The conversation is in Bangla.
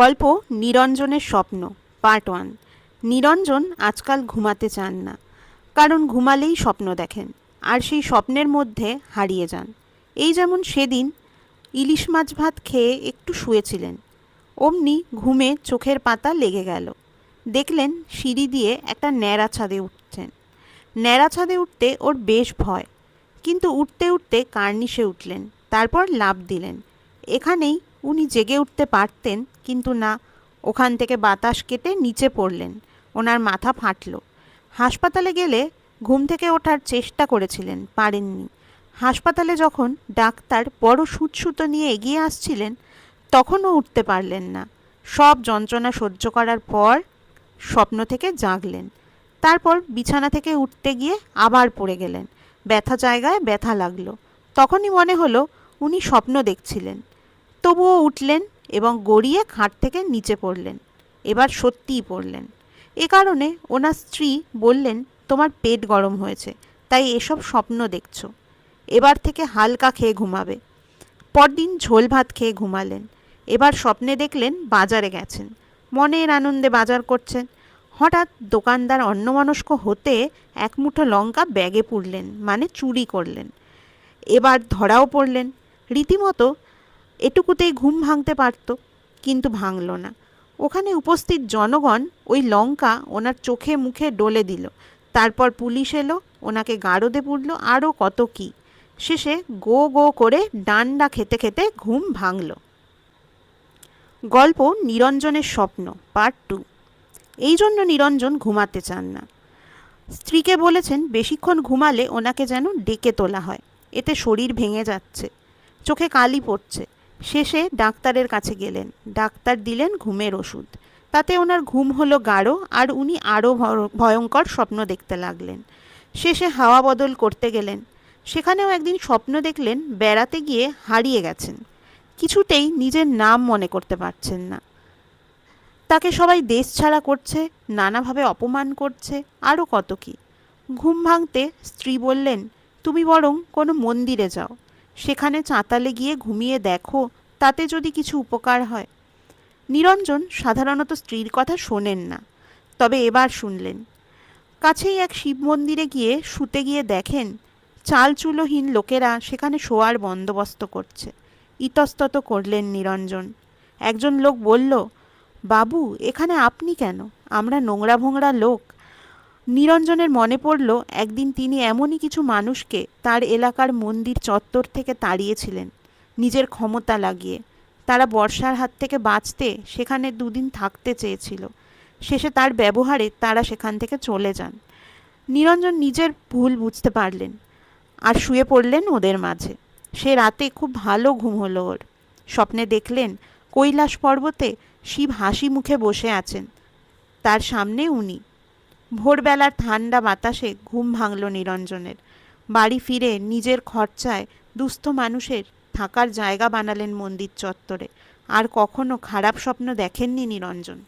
গল্প নিরঞ্জনের স্বপ্ন পার্ট ওয়ান নিরঞ্জন আজকাল ঘুমাতে চান না, কারণ ঘুমালেই স্বপ্ন দেখেন, আর সেই স্বপ্নের মধ্যে হারিয়ে যান। এই যেমন সেদিন ইলিশ মাছ ভাত খেয়ে একটু শুয়েছিলেন, অমনি ঘুমে চোখের পাতা লেগে গেল। দেখলেন সিঁড়ি দিয়ে একটা ন্যাড়া ছাদে উঠছেন। ন্যাড়া ছাদে উঠতে ওর বেশ ভয়, কিন্তু উঠতে উঠতে কার্নিশে উঠলেন, তারপর লাভ দিলেন। এখানেই উনি জেগে উঠতে পারতেন কিন্তু না, ওখান থেকে বাতাস কেটে নিচে পড়লেন। ওনার মাথা ফাটল। হাসপাতালে গেলে ঘুম থেকে ওঠার চেষ্টা করেছিলেন, পারেননি। হাসপাতালে যখন ডাক্তার বড় সুতো নিয়ে এগিয়ে আসছিলেন, তখনও উঠতে পারলেন না। সব যন্ত্রণা সহ্য করার পর স্বপ্ন থেকে জাগলেন। তারপর বিছানা থেকে উঠতে গিয়ে আবার পড়ে গেলেন। ব্যথা জায়গায় ব্যথা লাগল। তখনই মনে হলো, উনি স্বপ্ন দেখছিলেন। তবুও উঠলেন এবং গড়িয়ে খাট থেকে নিচে পড়লেন। এবার সত্যিই পড়লেন। এ কারণে ওনার স্ত্রী বললেন, তোমার পেট গরম হয়েছে, তাই এসব স্বপ্ন দেখছ। এবার থেকে হালকা খেয়ে ঘুমাবে। পরদিন ঝোল ভাত খেয়ে ঘুমালেন। এবার স্বপ্নে দেখলেন বাজারে গেছেন। মনের আনন্দে বাজার করছেন। হঠাৎ দোকানদার অন্যমনস্ক হতে এক মুঠো লঙ্কা ব্যাগে পুরলেন মানে চুরি করলেন। এবার ধরাও পড়লেন। রীতিমতো এটুকুতেই ঘুম ভাঙতে পারত, কিন্তু ভাঙল না। ওখানে উপস্থিত জনগণ ওই লঙ্কা ওনার চোখে মুখে ডলে দিল। তারপর পুলিশ এলো, ওনাকে গারদে পুড়ল আরও কত কি। শেষে গো গো করে ডান্ডা খেতে খেতে ঘুম ভাঙল। গল্প নিরঞ্জনের স্বপ্ন পার্ট টু এই জন্য নিরঞ্জন ঘুমাতে চান না। স্ত্রীকে বলেছেন, বেশিক্ষণ ঘুমালে ওনাকে যেন ডেকে তোলা হয়। এতে শরীর ভেঙে যাচ্ছে। চোখে কালি পড়ছে। শেষে ডাক্তারের কাছে গেলেন। ডাক্তার দিলেন ঘুমের ওষুধ। তাতে ওনার ঘুম হলো গাঢ় আর উনি আরও ভয়ঙ্কর স্বপ্ন দেখতে লাগলেন। শেষে হাওয়া বদল করতে গেলেন। সেখানেও একদিন স্বপ্ন দেখলেন বেড়াতে গিয়ে হারিয়ে গেছেন। কিছুতেই নিজের নাম মনে করতে পারছেন না। তাকে সবাই দেশ ছাড়া করছে, নানাভাবে অপমান করছে, আরও কত কি। ঘুম ভাঙতে স্ত্রী বললেন, তুমি বরং কোনো মন্দিরে যাও। সেখানে চাতালে গিয়ে ঘুমিয়ে দেখো, তাতে যদি কিছু উপকার হয়। নিরঞ্জন সাধারণত স্ত্রীর কথা শোনেন না, তবে এবার শুনলেন। কাছেই এক শিব মন্দিরে গিয়ে শুতে গিয়ে দেখেন চাল চুলোহীন লোকেরা সেখানে শোয়ার বন্দোবস্ত করছে। ইতস্তত করলেন নিরঞ্জন। একজন লোক বলল, বাবু, এখানে আপনি কেন? আমরা নোংরা ভোংরা লোক। নিরঞ্জনের মনে পড়ল, একদিন তিনি এমনই কিছু মানুষকে তার এলাকার মন্দির চত্বর থেকে তাড়িয়েছিলেন, নিজের ক্ষমতা লাগিয়ে। তারা বর্ষার হাত থেকে বাঁচতে সেখানে দুদিন থাকতে চেয়েছিল। শেষে তার ব্যবহারে তারা সেখান থেকে চলে যান। নিরঞ্জন নিজের ভুল বুঝতে পারলেন আর শুয়ে পড়লেন ওদের মাঝে। সে রাতে খুব ভালো ঘুম হলো ওর। স্বপ্নে দেখলেন কৈলাস পর্বতে শিব হাসি মুখে বসে আছেন। তার সামনে উনি। ভোরবেলার ঠান্ডা বাতাসে ঘুম ভাঙল নিরঞ্জনের। বাড়ি ফিরে নিজের খরচায় দুস্থ মানুষের থাকার জায়গা বানালেন মন্দির চত্বরে। আর কখনো খারাপ স্বপ্ন দেখেননি নিরঞ্জন।